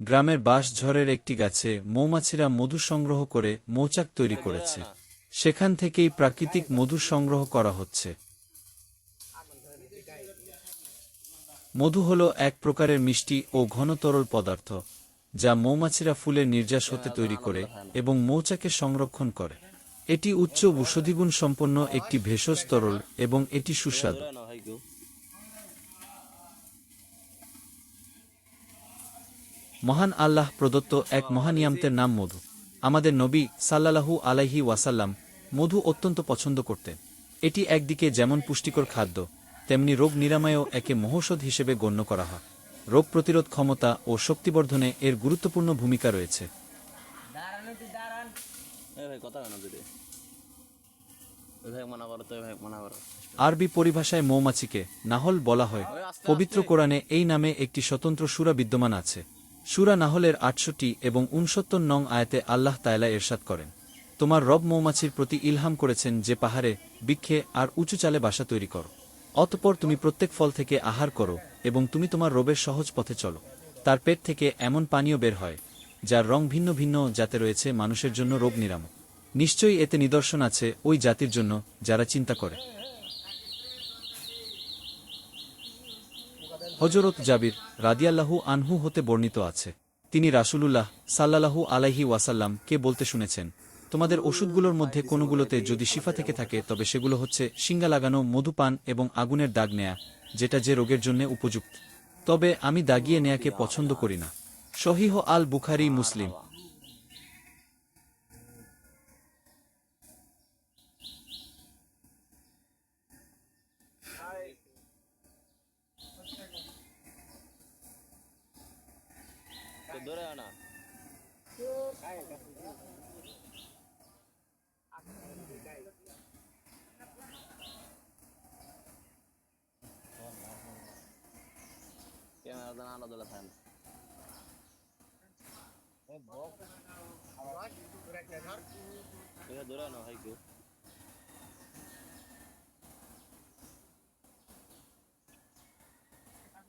গ্রামের বাঁশঝড়ের একটি গাছে মৌমাছিরা মধু সংগ্রহ করে মৌচাক তৈরি করেছে। সেখান থেকেই প্রাকৃতিক মধু সংগ্রহ করা হচ্ছে। মধু হল এক প্রকারের মিষ্টি ও ঘন তরল পদার্থ, যা মৌমাছিরা ফুলের নির্যাস হতে তৈরি করে এবং মৌচাকে সংরক্ষণ করে। এটি উচ্চ ঔষধিগুণ সম্পন্ন একটি ভেষজ তরল এবং এটি সুস্বাদু। মহান আল্লাহ প্রদত্ত এক মহানিয়ামতের নাম মধু। আমাদের নবী সাল্লাল্লাহু আলাইহি ওয়াসাল্লাম মধু অত্যন্ত পছন্দ করতেন। এটি একদিকে যেমন পুষ্টিকর খাদ্য, তেমনি রোগ নিরাময়েও একে মহৌষধ হিসেবে গণ্য করা হয়। রোগ প্রতিরোধ ক্ষমতা ও শক্তিবর্ধনে এর গুরুত্বপূর্ণ ভূমিকা রয়েছে। আরবি পরিভাষায় মৌমাছিকে নাহল বলা হয়। পবিত্র কোরআনে এই নামে একটি স্বতন্ত্র সুরা বিদ্যমান আছে। সুরা নাহলের আটষট্টি এবং উনসত্তর নং আয়াতে আল্লাহ তায়লা এরশাদ করেন, তোমার রব মৌমাছির প্রতি ইলহাম করেছেন যে পাহাড়ে, বৃক্ষে আর উঁচু চালে বাসা তৈরি করো। অতপর তুমি প্রত্যেক ফল থেকে আহার করো এবং তুমি তোমার রবের সহজ পথে চলো। তার পেট থেকে এমন পানীয় বের হয়, যার রং ভিন্ন ভিন্ন যাতে রয়েছে মানুষের জন্য রোগ নিরাময় নিশ্চয়ই এতে নিদর্শন আছে ওই জাতির জন্য যারা চিন্তা করে। হজরত জাবির রাদিয়াল্লাহু আনহু হতে বর্ণিত আছে। তিনি রাসুলুল্লাহ সাল্লাহু আলাইহি ওয়াসাল্লাম কে বলতে শুনেছেন, তোমাদের ওষুধগুলোর মধ্যে কোনোগুলোতে যদি শিফা থেকে থাকে, তবে সেগুলো হচ্ছে শিঙ্গা লাগানো মধুপান এবং আগুনের দাগ নেয়া, যেটা যে রোগের জন্য উপযুক্ত। তবে আমি দাগিয়ে নেয়াকে পছন্দ করি না। সহিহ আল বুখারি মুসলিম ধরে আনা। ক্যামেরা দানা আলাদা আলাদা থাকেন ধরে আনা ভাই কেউ।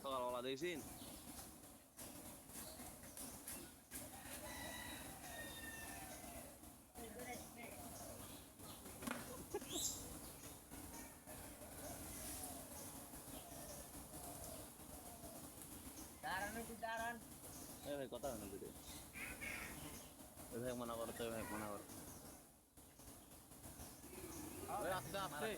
সকালবেলা দেখছেন কথা হয় না ভাই মানা করো তো ওই মনে মানা করো আস্তে আস্তে।